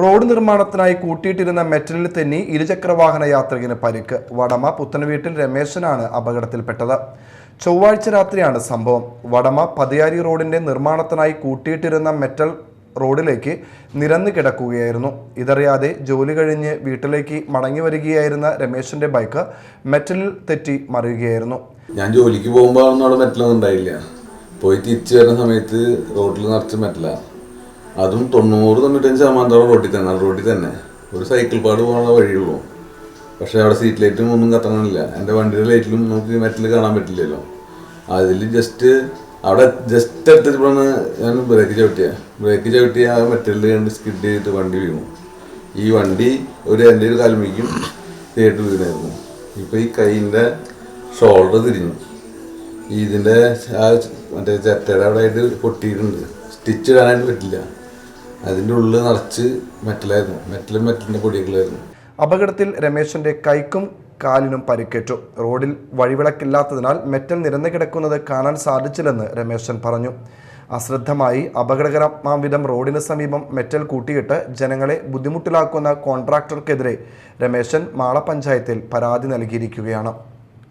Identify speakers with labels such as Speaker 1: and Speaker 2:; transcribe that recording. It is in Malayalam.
Speaker 1: റോഡ് നിർമ്മാണത്തിനായി കൂട്ടിയിട്ടിരുന്ന മെറ്റലിൽ തെന്നി ഇരുചക്രവാഹന യാത്രികന് പരിക്ക്. വടമ പുത്തൻവീട്ടിൽ രമേശനാണ് അപകടത്തിൽപ്പെട്ടത്. ചൊവ്വാഴ്ച രാത്രിയാണ് സംഭവം. വടമ പതിയാരി റോഡിന്റെ നിർമ്മാണത്തിനായി കൂട്ടിയിട്ടിരുന്ന മെറ്റൽ റോഡിലേക്ക് നിരന്നു കിടക്കുകയായിരുന്നു. ഇതറിയാതെ ജോലി കഴിഞ്ഞ് വീട്ടിലേക്ക് മടങ്ങി വരികയായിരുന്ന രമേശന്റെ ബൈക്ക് മെറ്റലിൽ തെറ്റി മറിയുകയായിരുന്നു.
Speaker 2: ഞാൻ ജോലിക്ക് പോകുമ്പോഴൊന്നും അവിടെ മെറ്റലൊന്നും ഉണ്ടായില്ല. പോയി തിരിച്ചു വരുന്ന സമയത്ത് റോഡിൽ നിറച്ച് മെറ്റല. അതും തൊണ്ണൂറ് തൊണ്ണൂറ്റഞ്ച് ശതമാനത്തോളം റോഡിൽ തന്നെ റോഡിൽ തന്നെ. ഒരു സൈക്കിൾ പാട് പോകാനുള്ള വഴിയുള്ളൂ. പക്ഷെ അവിടെ സീറ്റ് ലൈറ്റും ഒന്നും കത്തണമില്ല എന്റെ വണ്ടിയുടെ ലൈറ്റിലും നമുക്ക് മെറ്റൽ കാണാൻ പറ്റില്ലല്ലോ. അതിൽ ജസ്റ്റ് അവിടെ ജസ്റ്റ് എടുത്തിട്ടാണ് ഞാൻ ബ്രേക്ക് ചവിട്ടിയ. ബ്രേക്ക് ചവിട്ടി ആ മെറ്റലിൽ കണ്ട് സ്കിഡ് ചെയ്തിട്ട് വണ്ടി വീണു. ഈ വണ്ടി ഒരു എന്റെ ഒരു കാൽമയ്ക്കും തേട്ട് വീണായിരുന്നു. ഇപ്പം ഈ കൈയിന്റെ ഷോൾഡർ തിരിഞ്ഞു. ഇതിന്റെ ആ മറ്റേ ചെറ്റയുടെ അവിടെ ആയിട്ട് പൊട്ടിയിട്ടുണ്ട്. സ്റ്റിച്ച് ഇടാനായിട്ട് പറ്റില്ല. അതിന്റെ ഉള്ളിൽ നിറച്ച് മെറ്റലായിരുന്നു. മെറ്റലും മെറ്റലിന്റെ പൊടികളായിരുന്നു
Speaker 1: അപകടത്തിൽ രമേശന്റെ കൈക്കും കാലിനും പരിക്കേറ്റു. റോഡിൽ വഴിവിളക്കില്ലാത്തതിനാൽ മെറ്റൽ നിരന്നു കിടക്കുന്നത് കാണാൻ സാധിച്ചില്ലെന്ന് രമേശൻ പറഞ്ഞു. അശ്രദ്ധമായി അപകടകരമാം വിധം റോഡിന് സമീപം മെറ്റൽ കൂട്ടിയിട്ട് ജനങ്ങളെ ബുദ്ധിമുട്ടിലാക്കുന്ന കോൺട്രാക്ടർക്കെതിരെ രമേശൻ മാള പഞ്ചായത്തിൽ പരാതി നൽകിയിരിക്കുകയാണ്.